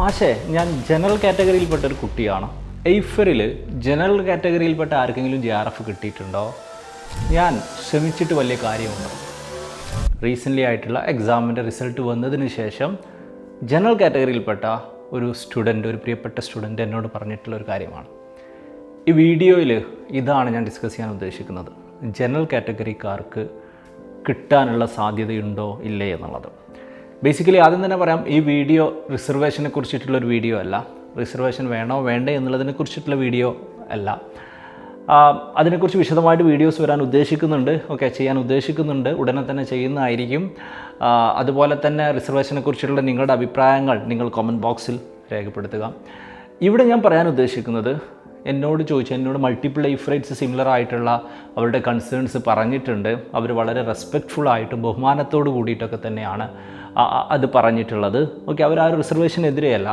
മാഷേ ഞാൻ ജനറൽ കാറ്റഗറിയിൽപ്പെട്ട ഒരു കുട്ടിയാണ്. എയ്ഫറിൽ ജനറൽ കാറ്റഗറിയിൽപ്പെട്ട ആർക്കെങ്കിലും ജെ ആർ എഫ് കിട്ടിയിട്ടുണ്ടോ? ഞാൻ ശ്രമിച്ചിട്ട് വലിയ കാര്യമുണ്ടോ. റീസെന്റ്ലി ആയിട്ടുള്ള എക്സാമിന്റെ റിസൾട്ട് വന്നതിന് ശേഷം ജനറൽ കാറ്റഗറിയിൽപ്പെട്ട ഒരു സ്റ്റുഡന്റ് ഒരു പ്രിയപ്പെട്ട സ്റ്റുഡന്റ് എന്നോട് പറഞ്ഞിട്ടുള്ള ഒരു കാര്യമാണ്. ഈ വീഡിയോയിൽ ഇതാണ് ഞാൻ ഡിസ്കസ് ചെയ്യാൻ ഉദ്ദേശിക്കുന്നത്. ജനറൽ കാറ്റഗറിക്കാർക്ക് കിട്ടാനുള്ള സാധ്യതയുണ്ടോ ഇല്ലേ എന്നുള്ളത്. ബേസിക്കലി ആദ്യം തന്നെ പറയാം ഈ വീഡിയോ റിസർവേഷനെ കുറിച്ചിട്ടുള്ളൊരു വീഡിയോ അല്ല. റിസർവേഷൻ വേണോ വേണ്ടേ എന്നുള്ളതിനെ കുറിച്ചിട്ടുള്ള വീഡിയോ അല്ല. അതിനെക്കുറിച്ച് വിശദമായിട്ട് വീഡിയോസ് വരാൻ ഉദ്ദേശിക്കുന്നുണ്ട്. ഓക്കെ ചെയ്യാൻ ഉദ്ദേശിക്കുന്നുണ്ട്. ഉടനെ തന്നെ ചെയ്യുന്നതായിരിക്കും. അതുപോലെ തന്നെ റിസർവേഷനെ കുറിച്ചുള്ള നിങ്ങളുടെ അഭിപ്രായങ്ങൾ നിങ്ങൾ കമന്റ് ബോക്സിൽ രേഖപ്പെടുത്തുക. ഇവിടെ ഞാൻ പറയാൻ ഉദ്ദേശിക്കുന്നത് എന്നോട് ചോദിച്ചു എന്നോട് മൾട്ടിപ്പിൾ ലൈഫ് റൈറ്റ്സ് സിമിലർ ആയിട്ടുള്ള അവരുടെ കൺസേൺസ് പറഞ്ഞിട്ടുണ്ട്. അവർ വളരെ റെസ്പെക്റ്റ്ഫുൾ ആയിട്ടും ബഹുമാനത്തോട് കൂടിയിട്ടൊക്കെ തന്നെയാണ് അത് പറഞ്ഞിട്ടുള്ളത്. ഓക്കെ അവർ ആ റിസർവേഷനെതിരെയല്ല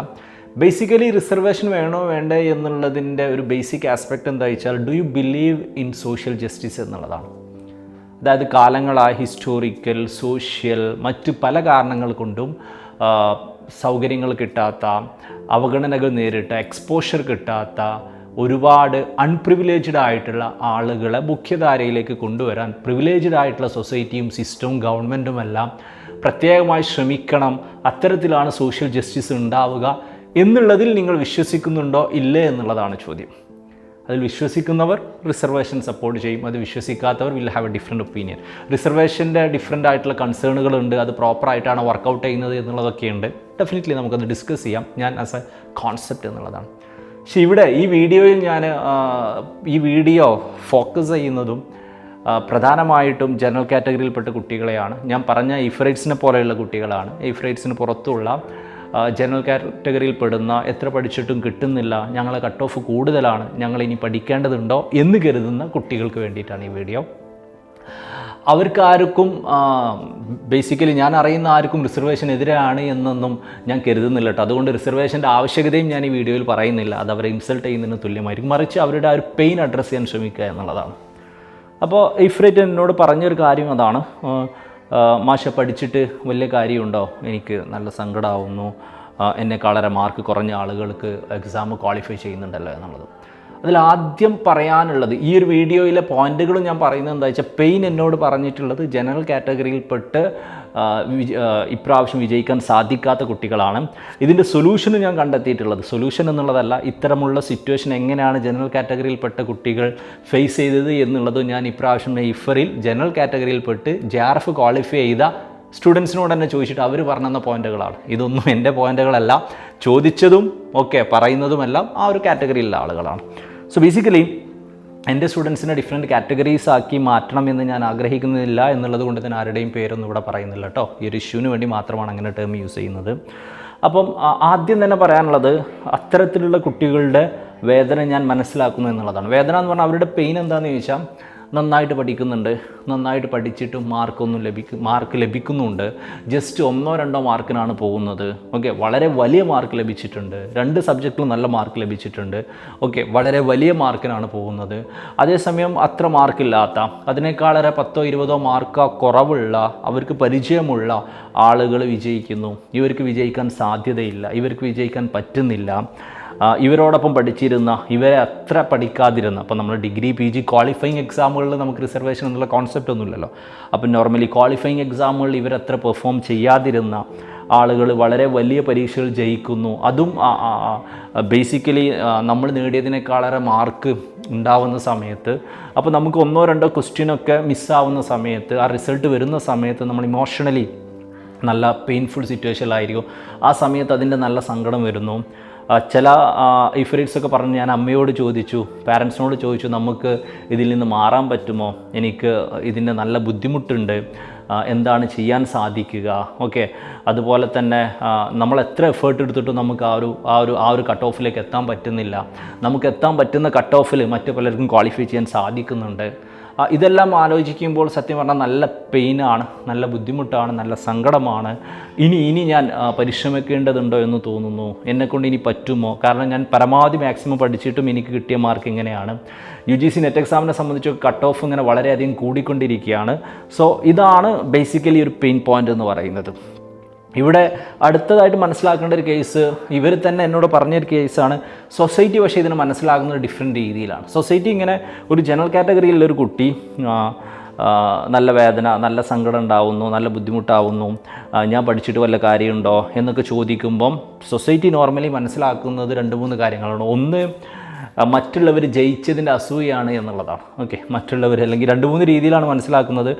ബേസിക്കലി റിസർവേഷൻ വേണോ വേണ്ടേ എന്നുള്ളതിന്റെ ഒരു ബേസിക് ആസ്പെക്റ്റ് എന്താ വെച്ചാൽ do you believe in social justice എന്നുള്ളതാണ്. അതായത് കാലങ്ങളായി ഹിസ്റ്റോറിക്കൽ സോഷ്യൽ മറ്റ് പല കാരണങ്ങൾ കൊണ്ടും സൗകര്യങ്ങൾ കിട്ടാത്ത അവഗണനകൾ നേരിട്ട എക്സ്പോഷർ കിട്ടാത്ത ഒരുപാട് അൺപ്രിവിലേജ്ഡ് ആയിട്ടുള്ള ആളുകളെ മുഖ്യധാരയിലേക്ക് കൊണ്ടുവരാൻ പ്രിവിലേജ്ഡ് ആയിട്ടുള്ള സൊസൈറ്റിയും സിസ്റ്റവും ഗവൺമെന്റും എല്ലാം പ്രത്യേകമായി ശ്രമിക്കണം. അത്തരത്തിലാണ് സോഷ്യൽ ജസ്റ്റിസ് ഉണ്ടാവുക. എന്നുള്ളതിൽ നിങ്ങൾ വിശ്വസിക്കുന്നുണ്ടോ? ഇല്ലേ എന്നുള്ളതാണ് ചോദ്യം. അതിൽ വിശ്വസിക്കുന്നവർ റിസർവേഷൻ സപ്പോർട്ട് ചെയ്യും. അത് വിശ്വസിക്കാത്തവർ will have a different opinion റിസർവേഷന്റെ different ആയിട്ടുള്ള കൺസേണുകളുണ്ട് അത് പ്രോപ്പറായിട്ടാണ് വർക്കൗട്ട് ചെയ്യുന്നത് എന്നുള്ളതൊക്കെയുണ്ട്. ഡെഫിനറ്റ്ലി നമുക്കത് ഡിസ്കസ് ചെയ്യാം. ഞാൻ ആസ് എ കോൺസെപ്റ്റ് എന്നുള്ളതാണ്. പക്ഷേ ഇവിടെ ഈ വീഡിയോയിൽ ഞാൻ ഈ വീഡിയോ ഫോക്കസ് ചെയ്യുന്നതും പ്രധാനമായിട്ടും ജനറൽ കാറ്റഗറിയിൽപ്പെട്ട കുട്ടികളെയാണ്. ഞാൻ പറഞ്ഞ ഇഫ്രൈറ്റ്സിനെ പോലെയുള്ള കുട്ടികളാണ്. ഇഫ്രൈറ്റ്സിന് പുറത്തുള്ള ജനറൽ കാറ്റഗറിയിൽ പെടുന്ന എത്ര പഠിച്ചിട്ടും കിട്ടുന്നില്ല ഞങ്ങളെ കട്ട് ഓഫ് കൂടുതലാണ് ഞങ്ങൾ ഇനി പഠിക്കേണ്ടതുണ്ടോ എന്ന് കരുതുന്ന കുട്ടികൾക്ക് വേണ്ടിയിട്ടാണ് ഈ വീഡിയോ അവർക്ക് ആർക്കും ബേസിക്കലി ഞാൻ അറിയുന്ന ആർക്കും റിസർവേഷൻ എതിരാണ് എന്നൊന്നും ഞാൻ കരുതുന്നില്ല കേട്ടോ അതുകൊണ്ട് റിസർവേഷന്റെ ആവശ്യകതയും ഞാൻ ഈ വീഡിയോയിൽ പറയുന്നില്ല. അത് അവരെ ഇൻസൾട്ട് ചെയ്യുന്നതിന് തുല്യമായിരിക്കും. മറിച്ച് അവരുടെ ആ ഒരു പെയിൻ അഡ്രസ്സ് ചെയ്യാൻ ശ്രമിക്കുക എന്നുള്ളതാണ്. അപ്പോൾ ഇഫ്രേറ്റ് എന്നോട് പറഞ്ഞൊരു കാര്യം അതാണ്. മാഷ പഠിച്ചിട്ട് വലിയ കാര്യമുണ്ടോ? എനിക്ക് നല്ല സങ്കടമാവുന്നു എന്നെ മാർക്ക് കുറഞ്ഞ ആളുകൾക്ക് എക്സാം ക്വാളിഫൈ ചെയ്യുന്നുണ്ടല്ലോ എന്നുള്ളത്. അതിൽ ആദ്യം പറയാനുള്ളത് ഈ ഒരു വീഡിയോയിലെ പോയിന്റുകൾ ഞാൻ പറയുന്നത് എന്താ വെച്ചാൽ പെയിൻ എന്നോട് പറഞ്ഞിട്ടുള്ളത് ജനറൽ കാറ്റഗറിയിൽപ്പെട്ട് ഇപ്രാവശ്യം വിജയിക്കാൻ സാധിക്കാത്ത കുട്ടികളാണ്. ഇതിന്റെ സൊല്യൂഷൻ ഞാൻ കണ്ടെത്തിയിട്ടുള്ളത്. സൊല്യൂഷൻ എന്നുള്ളതല്ല ഇത്തരമുള്ള സിറ്റുവേഷൻ എങ്ങനെയാണ് ജനറൽ കാറ്റഗറിയിൽപ്പെട്ട കുട്ടികൾ ഫേസ് ചെയ്തത് എന്നുള്ളത് ഞാൻ ഇപ്രാവശ്യം ഇഫറിൽ ജനറൽ കാറ്റഗറിയിൽപ്പെട്ട് ജെ ആർ എഫ് ക്വാളിഫൈ ചെയ്ത സ്റ്റുഡൻസിനോട് തന്നെ ചോദിച്ചിട്ട് അവർ പറഞ്ഞ പോയിന്റുകളാണ്. ഇതൊന്നും എന്റെ പോയിന്റുകളല്ല. ചോദിച്ചതും ഒക്കെ പറയുന്നതുമെല്ലാം ആ ഒരു കാറ്റഗറിയിലുള്ള ആളുകളാണ്. സോ ബേസിക്കലി എന്റെ സ്റ്റുഡൻസിനെ ഡിഫറെന്റ് കാറ്റഗറീസ് ആക്കി മാറ്റണം എന്ന് ഞാൻ ആഗ്രഹിക്കുന്നില്ല എന്നുള്ളത് കൊണ്ട് തന്നെ ആരുടെയും പേരൊന്നും ഇവിടെ പറയുന്നില്ല കേട്ടോ. ഈ ഒരു ഇഷ്യൂവിന് വേണ്ടി മാത്രമാണ് അങ്ങനെ ടേം യൂസ് ചെയ്യുന്നത്. അപ്പം ആദ്യം തന്നെ പറയാനുള്ളത് അത്തരത്തിലുള്ള കുട്ടികളുടെ വേദന ഞാൻ മനസ്സിലാക്കുന്നു എന്നുള്ളതാണ്. വേദന എന്ന് പറഞ്ഞാൽ അവരുടെ പെയിൻ എന്താണെന്ന് ചോദിച്ചാൽ നന്നായിട്ട് പഠിക്കുന്നുണ്ട്. നന്നായിട്ട് പഠിച്ചിട്ട് മാർക്കൊന്നും ലഭിക്കും മാർക്ക് ലഭിക്കുന്നുണ്ട്. ജസ്റ്റ് ഒന്നോ രണ്ടോ മാർക്കിനാണ് പോകുന്നത്. ഓക്കെ വളരെ വലിയ മാർക്ക് ലഭിച്ചിട്ടുണ്ട്. രണ്ട് സബ്ജക്റ്റിലും നല്ല മാർക്ക് ലഭിച്ചിട്ടുണ്ട്. ഓക്കെ വളരെ വലിയ മാർക്കിനാണ് പോകുന്നത്. അതേസമയം അത്ര മാർക്കില്ലാത്ത അതിനേക്കാളേറെ പത്തോ ഇരുപതോ മാർക്ക് കുറവുള്ള അവർക്ക് പരിചയമുള്ള ആളുകൾ വിജയിക്കുന്നു. ഇവർക്ക് വിജയിക്കാൻ സാധ്യതയില്ല. ഇവർക്ക് വിജയിക്കാൻ പറ്റുന്നില്ല. ഇവരോടൊപ്പം പഠിച്ചിരുന്ന ഇവരെ അത്ര പഠിക്കാതിരുന്ന അപ്പോൾ നമ്മൾ ഡിഗ്രി പി ജി ക്വാളിഫയിങ് എക്സാമുകളിൽ നമുക്ക് റിസർവേഷൻ എന്നുള്ള കോൺസെപ്റ്റ് ഒന്നുമില്ലല്ലോ. അപ്പോൾ നോർമലി ക്വാളിഫയിങ് എക്സാമുകളിൽ ഇവരത്ര പെർഫോം ചെയ്യാതിരുന്ന ആളുകൾ വളരെ വലിയ പരീക്ഷകൾ ജയിക്കുന്നു. അതും ബേസിക്കലി നമ്മൾ നേടിയതിനേക്കാളേറെ മാർക്ക് ഉണ്ടാവുന്ന സമയത്ത് അപ്പോൾ നമുക്ക് ഒന്നോ രണ്ടോ ക്വസ്റ്റ്യനൊക്കെ മിസ്സാവുന്ന സമയത്ത് ആ റിസൾട്ട് വരുന്ന സമയത്ത് നമ്മൾ ഇമോഷണലി നല്ല പെയിൻഫുൾ സിറ്റുവേഷനിലായിരിക്കും ആ സമയത്ത് അതിന്റെ നല്ല സങ്കടം വരുന്നു. ചില ഇഫറിറ്റ്സ് ഒക്കെ പറഞ്ഞ് ഞാൻ അമ്മയോട് ചോദിച്ചു പാരൻസിനോട് ചോദിച്ചു നമുക്ക് ഇതിൽ നിന്ന് മാറാൻ പറ്റുമോ? എനിക്ക് ഇതിന്റെ നല്ല ബുദ്ധിമുട്ടുണ്ട്. എന്താണ് ചെയ്യാൻ സാധിക്കുക? ഓക്കെ. അതുപോലെ തന്നെ നമ്മൾ എത്ര എഫേർട്ട് എടുത്തിട്ടും നമുക്ക് ആ ഒരു ആ ഒരു ആ ഒരു കട്ട് ഓഫിലേക്ക് എത്താൻ പറ്റുന്നില്ല. നമുക്ക് എത്താൻ പറ്റുന്ന കട്ട് ഓഫിൽ മറ്റു പലർക്കും ക്വാളിഫൈ ചെയ്യാൻ സാധിക്കുന്നുണ്ട്. ഇതെല്ലാം ആലോചിക്കുമ്പോൾ സത്യം പറഞ്ഞാൽ നല്ല പെയിനാണ് നല്ല ബുദ്ധിമുട്ടാണ് നല്ല സങ്കടമാണ്. ഇനി ഇനി ഞാൻ പരിശ്രമിക്കേണ്ടതുണ്ടോ എന്ന് തോന്നുന്നു. എന്നെക്കൊണ്ട് ഇനി പറ്റുമോ? കാരണം ഞാൻ പരമാവധി മാക്സിമം പഠിച്ചിട്ടും എനിക്ക് കിട്ടിയ മാർക്ക് ഇങ്ങനെയാണ്. യു ജി സി നെറ്റ് എക്സാമിനെ സംബന്ധിച്ച് കട്ട് ഓഫ് ഇങ്ങനെ വളരെയധികം കൂടിക്കൊണ്ടിരിക്കുകയാണ്. സോ ഇതാണ് ബേസിക്കലി ഒരു പെയിൻ പോയിന്റ് എന്ന് പറയുന്നത്. ഇവിടെ അടുത്തതായിട്ട് മനസ്സിലാക്കേണ്ട ഒരു കേസ് ഇവർ തന്നെ എന്നോട് പറഞ്ഞൊരു കേസാണ് സൊസൈറ്റി പക്ഷേ ഇതിനെ മനസ്സിലാക്കുന്ന ഡിഫറെന്റ് രീതിയിലാണ്. സൊസൈറ്റി ഇങ്ങനെ ഒരു ജനറൽ കാറ്റഗറിയിലുള്ളൊരു കുട്ടി നല്ല വേദന നല്ല സങ്കടം ഉണ്ടാവുന്നു നല്ല ബുദ്ധിമുട്ടാവുന്നു ഞാൻ പഠിച്ചിട്ട് വല്ല കാര്യമുണ്ടോ എന്നൊക്കെ ചോദിക്കുമ്പം സൊസൈറ്റി നോർമലി മനസ്സിലാക്കുന്നത് രണ്ട് മൂന്ന് കാര്യങ്ങളാണ്. ഒന്ന് മറ്റുള്ളവർ ജയിച്ചതിന്റെ അസൂയാണ് എന്നുള്ളതാണ്. ഓക്കെ മറ്റുള്ളവർ അല്ലെങ്കിൽ രണ്ട് മൂന്ന് രീതിയിലാണ് മനസ്സിലാക്കുന്നത്.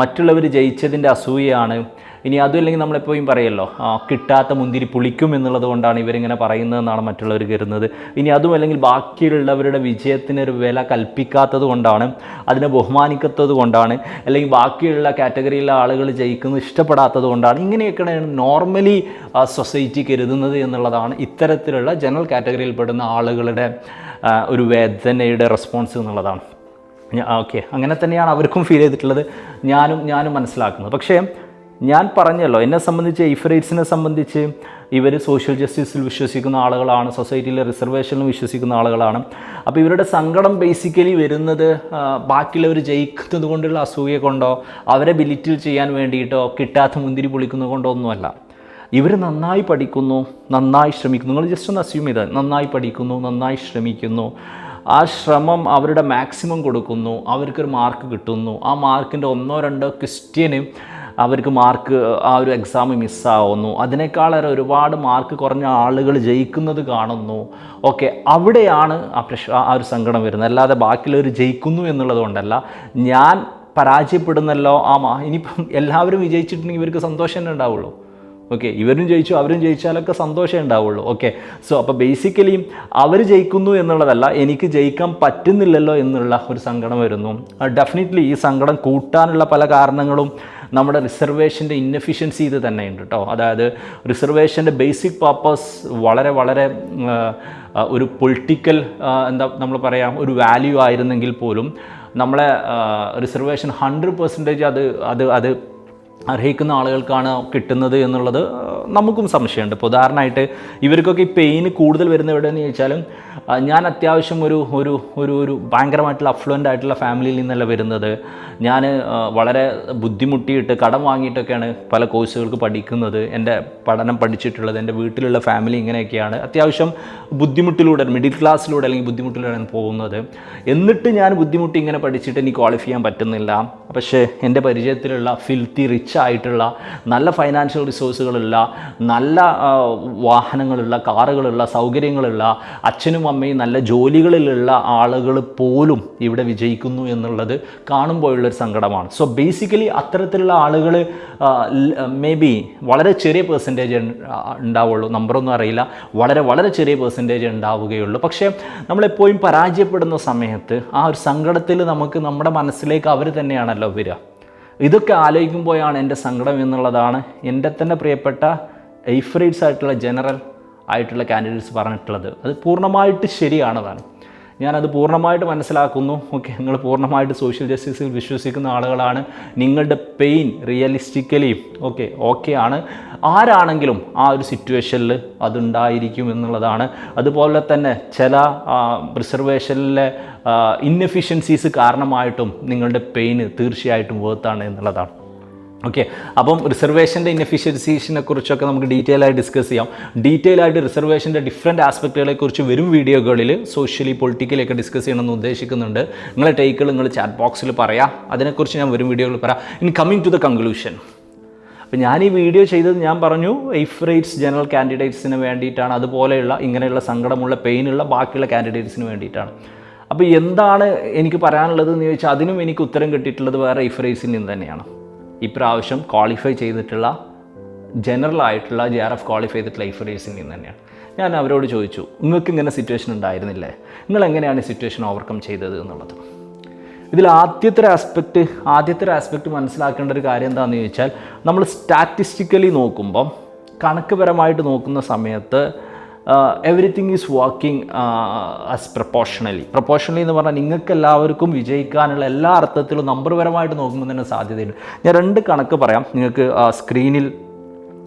മറ്റുള്ളവർ ജയിച്ചതിന്റെ അസൂയയാണ്. ഇനി അതും അല്ലെങ്കിൽ നമ്മളെപ്പോഴും പറയല്ലോ കിട്ടാത്ത മുന്തിരി പുളിക്കും എന്നുള്ളത് കൊണ്ടാണ് ഇവരിങ്ങനെ പറയുന്നതെന്നാണ് മറ്റുള്ളവർ കരുതുന്നത്. ഇനി അതും അല്ലെങ്കിൽ ബാക്കിയുള്ളവരുടെ വിജയത്തിന് ഒരു വില കൽപ്പിക്കാത്തത് കൊണ്ടാണ് അതിനെ ബഹുമാനിക്കാത്തത് കൊണ്ടാണ് അല്ലെങ്കിൽ ബാക്കിയുള്ള കാറ്റഗറിയിലെ ആളുകൾ ജയിക്കുന്നത് ഇഷ്ടപ്പെടാത്തത് കൊണ്ടാണ് ഇങ്ങനെയൊക്കെയാണ് നോർമലി സൊസൈറ്റി കരുതുന്നത് എന്നുള്ളതാണ് ഇത്തരത്തിലുള്ള ജനറൽ കാറ്റഗറിയിൽപ്പെടുന്ന ആളുകളുടെ ഒരു വേദനയുടെ റെസ്പോൺസ് എന്നുള്ളതാണ്. ഓക്കെ അങ്ങനെ തന്നെയാണ് അവർക്കും ഫീൽ ചെയ്തിട്ടുള്ളത്. ഞാനും ഞാനും മനസ്സിലാക്കുന്നത്. പക്ഷേ ഞാൻ പറഞ്ഞല്ലോ എന്നെ സംബന്ധിച്ച് ഇഫറേറ്റ്സിനെ സംബന്ധിച്ച് ഇവർ സോഷ്യൽ ജസ്റ്റിസിൽ വിശ്വസിക്കുന്ന ആളുകളാണ് സൊസൈറ്റിയിലെ റിസർവേഷനിൽ വിശ്വസിക്കുന്ന ആളുകളാണ്. അപ്പോൾ ഇവരുടെ സങ്കടം ബേസിക്കലി വരുന്നത് ബാക്കിയുള്ളവർ ജയിക്കുന്നത് കൊണ്ടുള്ള അസൂയ കൊണ്ടോ അവരെ ബിലിറ്റിൽ ചെയ്യാൻ വേണ്ടിയിട്ടോ കിട്ടാത്ത മുന്തിരി പൊളിക്കുന്നത് കൊണ്ടോ ഒന്നുമല്ല. ഇവർ നന്നായി പഠിക്കുന്നു നന്നായി ശ്രമിക്കുന്നു. നിങ്ങൾ ജസ്റ്റ് ഒന്ന് അസ്യൂം ചെയ്താൽ നന്നായി പഠിക്കുന്നു നന്നായി ശ്രമിക്കുന്നു. ആ ശ്രമം അവരുടെ മാക്സിമം കൊടുക്കുന്നു അവർക്കൊരു മാർക്ക് കിട്ടുന്നു. ആ മാർക്കിന്റെ ഒന്നോ രണ്ടോ ക്വസ്റ്റ്യന് അവർക്ക് മാർക്ക് ആ ഒരു എക്സാം മിസ്സാവുന്നു അതിനേക്കാളേറെ ഒരുപാട് മാർക്ക് കുറഞ്ഞ ആളുകൾ ജയിക്കുന്നത് കാണുന്നു. ഓക്കെ അവിടെയാണ് ആ പ്രശ് ആ ഒരു സങ്കടം വരുന്നത്. അല്ലാതെ ബാക്കിയുള്ളവർ ജയിക്കുന്നു എന്നുള്ളത് കൊണ്ടല്ല ഞാൻ പരാജയപ്പെടുന്നല്ലോ ആ മാ ഇനിയിപ്പം എല്ലാവരും വിജയിച്ചിട്ടുണ്ടെങ്കിൽ ഇവർക്ക് സന്തോഷം തന്നെ ഉണ്ടാവുള്ളൂ. ഓക്കെ ഇവരും ജയിച്ചു അവരും ജയിച്ചാലൊക്കെ സന്തോഷമേ ഉണ്ടാവുള്ളൂ. ഓക്കെ സോ അപ്പോൾ ബേസിക്കലി അവർ ജയിക്കുന്നു എന്നുള്ളതല്ല എനിക്ക് ജയിക്കാൻ പറ്റുന്നില്ലല്ലോ എന്നുള്ള ഒരു സങ്കടം വരുന്നു. ഡെഫിനറ്റ്ലി ഈ സങ്കടം കൂട്ടാനുള്ള പല കാരണങ്ങളും നമ്മുടെ റിസർവേഷന്റെ ഇന്നഫിഷ്യൻസി ഇത് തന്നെയുണ്ട് കേട്ടോ. അതായത് റിസർവേഷന്റെ ബേസിക് പർപ്പസ് വളരെ വളരെ ഒരു പൊളിറ്റിക്കൽ എന്താ നമ്മൾ പറയാം ഒരു വാല്യൂ ആയിരുന്നെങ്കിൽ പോലും നമ്മളെ റിസർവേഷൻ ഹൺഡ്രഡ് പെർസെന്റേജ് അത് അത് അത് അർഹിക്കുന്ന ആളുകൾക്കാണ് കിട്ടുന്നത് എന്നുള്ളത് നമുക്കും സംശയമുണ്ട്. ഇപ്പോൾ ഉദാഹരണമായിട്ട് ഇവർക്കൊക്കെ ഈ പെയിൻ കൂടുതൽ വരുന്ന എവിടെയെന്ന് ചോദിച്ചാലും ഞാൻ അത്യാവശ്യം ഒരു ഒരു ഒരു ഒരു ഭയങ്കരമായിട്ടുള്ള അഫ്ലുവന്റ് ആയിട്ടുള്ള ഫാമിലിയിൽ നിന്നല്ല വരുന്നത്. ഞാൻ വളരെ ബുദ്ധിമുട്ടിയിട്ട് കടം വാങ്ങിയിട്ടൊക്കെയാണ് പല കോഴ്സുകൾക്ക് പഠിക്കുന്നത്. എന്റെ പഠനം പഠിച്ചിട്ടുള്ളത് എന്റെ വീട്ടിലുള്ള ഫാമിലി ഇങ്ങനെയൊക്കെയാണ് അത്യാവശ്യം ബുദ്ധിമുട്ടിലൂടെ മിഡിൽ ക്ലാസ്സിലൂടെ അല്ലെങ്കിൽ ബുദ്ധിമുട്ടിലൂടെയാണ് പോകുന്നത്. എന്നിട്ട് ഞാൻ ബുദ്ധിമുട്ടി ഇങ്ങനെ പഠിച്ചിട്ട് എനിക്ക് ക്വാളിഫൈ ചെയ്യാൻ പറ്റുന്നില്ല. പക്ഷേ എന്റെ പരിചയത്തിലുള്ള ഫിൽത്തി റിച്ച് ആയിട്ടുള്ള നല്ല ഫൈനാൻഷ്യൽ റിസോഴ്സുകളുള്ള നല്ല വാഹനങ്ങളുള്ള കാറുകളുള്ള സൗകര്യങ്ങളുള്ള അച്ഛനും അമ്മയും നല്ല ജോലികളിലുള്ള ആളുകൾ പോലും ഇവിടെ വിജയിക്കുന്നു എന്നുള്ളത് കാണുമ്പോഴുള്ളൊരു സങ്കടമാണ്. സോ ബേസിക്കലി അത്തരത്തിലുള്ള ആളുകൾ മേ ബി വളരെ ചെറിയ പെർസെന്റേജ് ഉണ്ടാവുള്ളൂ. നമ്പറൊന്നും അറിയില്ല. വളരെ വളരെ ചെറിയ പെർസെന്റേജ് ഉണ്ടാവുകയുള്ളൂ. പക്ഷേ നമ്മളെപ്പോഴും പരാജയപ്പെടുന്ന സമയത്ത് ആ ഒരു സങ്കടത്തിൽ നമുക്ക് നമ്മുടെ മനസ്സിലേക്ക് അവർ തന്നെയാണല്ലോ വരിക. ഇതൊക്കെ ആലോചിക്കുമ്പോഴാണ് എന്റെ സങ്കടം എന്നുള്ളതാണ് എന്റെ തന്നെ പ്രിയപ്പെട്ട എയ്ഫറേറ്റ്സ് ആയിട്ടുള്ള ജനറൽ ആയിട്ടുള്ള കാൻഡിഡേറ്റ്സ് പറഞ്ഞിട്ടുള്ളത്. അത് പൂർണമായിട്ട് ശരിയാണതാണ്. ഞാനത് പൂർണമായിട്ട് മനസ്സിലാക്കുന്നു. ഓക്കെ നിങ്ങൾ പൂർണമായിട്ട് സോഷ്യൽ ജസ്റ്റിസിൽ വിശ്വസിക്കുന്ന ആളുകളാണ്. നിങ്ങളുടെ പെയിൻ റിയലിസ്റ്റിക്കലി ഓക്കെ ഓക്കെ ആണ്. ആരാണെങ്കിലും ആ ഒരു സിറ്റുവേഷനിൽ അതുണ്ടായിരിക്കും എന്നുള്ളതാണ്. അതുപോലെ തന്നെ ചില റിസർവേഷനിലെ ഇന്നെഫിഷ്യൻസീസ് കാരണമായിട്ടും നിങ്ങളുടെ പെയിന് തീർച്ചയായിട്ടും വേർത്താണ് എന്നുള്ളതാണ്. ഓക്കെ അപ്പം റിസർവേഷന്റെ ഇൻഎഫിഷ്യൻസീസിനെ കുറിച്ചൊക്കെ നമുക്ക് ഡീറ്റെയിൽ ആയി ഡിസ്കസ് ചെയ്യാം. ഡീറ്റെയിൽ ആയിട്ട് റിസർവേഷന്റെ ഡിഫറെന്റ് ആസ്പെക്റ്റുകളെ കുറിച്ച് വരും വീഡിയോകളിൽ സോഷ്യലി പൊളിറ്റിക്കലി ഒക്കെ ഡിസ്കസ് ചെയ്യണമെന്ന് ഉദ്ദേശിക്കുന്നുണ്ട്. നിങ്ങളെ ടേക്കുകൾ നിങ്ങൾ ചാറ്റ് ബോക്സിൽ പറയാം. അതിനെക്കുറിച്ച് ഞാൻ വരും വീഡിയോകളിൽ പറയാം. In coming to the conclusion അപ്പോൾ ഞാൻ ഈ വീഡിയോ ചെയ്തത് ഞാൻ പറഞ്ഞു എയ്ഫറേറ്റ്സ് ജനറൽ കാൻഡിഡേറ്റ്സിന് വേണ്ടിയിട്ടാണ്. അതുപോലെയുള്ള ഇങ്ങനെയുള്ള സങ്കടമുള്ള പെയിനുള്ള ബാക്കിയുള്ള കാൻഡിഡേറ്റ്സിന് വേണ്ടിയിട്ടാണ്. അപ്പോൾ എന്താണ് എനിക്ക് പറയാനുള്ളത് എന്ന് ചോദിച്ചാൽ അതിനും എനിക്ക് ഉത്തരം കിട്ടിയിട്ടുള്ളത് വേറെ എഫ് നിന്ന് തന്നെയാണ്. ഇപ്രാവശ്യം ക്വാളിഫൈ ചെയ്തിട്ടുള്ള ജനറൽ ആയിട്ടുള്ള ജെ ആർ എഫ് ക്വാളിഫൈ ചെയ്തിട്ടുള്ള എയ്ഫറേറ്റ്സിൽ നിന്ന് തന്നെയാണ്. ഞാൻ അവരോട് ചോദിച്ചു നിങ്ങൾക്ക് ഇങ്ങനെ സിറ്റുവേഷൻ ഉണ്ടായിരുന്നില്ലേ? നിങ്ങൾ എങ്ങനെയാണ് ഈ സിറ്റുവേഷൻ ഓവർകം ചെയ്തത്? എന്നുള്ളത്. ഇതിൽ ആദ്യത്തെ ഒരു ആസ്പെക്റ്റ് ആദ്യത്തെ ഒരു ആസ്പെക്റ്റ് മനസ്സിലാക്കേണ്ട ഒരു കാര്യം എന്താണെന്ന് ചോദിച്ചാൽ നമ്മൾ സ്റ്റാറ്റിസ്റ്റിക്കലി നോക്കുമ്പം കണക്കുപരമായിട്ട് നോക്കുന്ന സമയത്ത് everything is working as proportionally proportionally എന്ന് പറഞ്ഞാൽ നിങ്ങൾക്ക് എല്ലാവർക്കും വിജയിക്കാനുള്ള എല്ലാ അർത്ഥത്തിലും നമ്പർപരമായിട്ട് നോക്കുമ്പോൾ തന്നെ സാധ്യതയുണ്ട്. ഞാൻ രണ്ട് കണക്ക് പറയാം. നിങ്ങൾക്ക് സ്ക്രീനിൽ